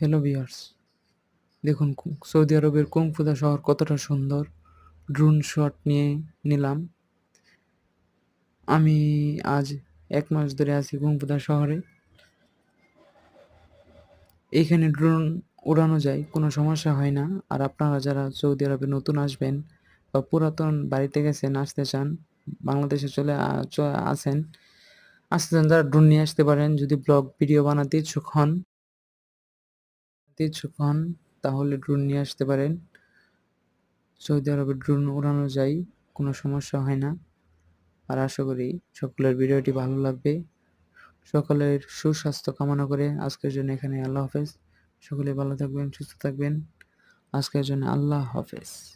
Hello viewers দেখুন, Saudi আরবের কুংফুদা শহর কতটা সুন্দর। ড্রোন শট নিয়ে নিলাম। আমি আজ এক মাস ধরে আছি কুংফুদা শহরে। এইখানে ড্রোন উড়ানো যায়, কোনো সমস্যা হয় না। আর আপনারা যারা সৌদি আরবে নতুন আসবেন বা পুরাতন বাড়িতে গেছেন, আসতে চান, বাংলাদেশে চলে আসেন আসতে চান যারা ড্রোন নিয়ে আসতে পারেন। যদি ব্লগ ভিডিও বানাতে ইচ্ছুক হন ইচ্ছুক হন, তাহলে ড্রোন নিয়ে আসতে পারেন। সৌদি আরবে ড্রোন উড়ানো যায়, কোনো সমস্যা হয় না। আর আশা করি সকলের ভিডিওটি ভালো লাগবে। সকলের সুস্বাস্থ্য কামনা করে আজকের জন্য এখানে, আল্লাহ হাফেজ। সকলে ভালো থাকবেন, সুস্থ থাকবেন। আজকের জন্য আল্লাহ হাফেজ।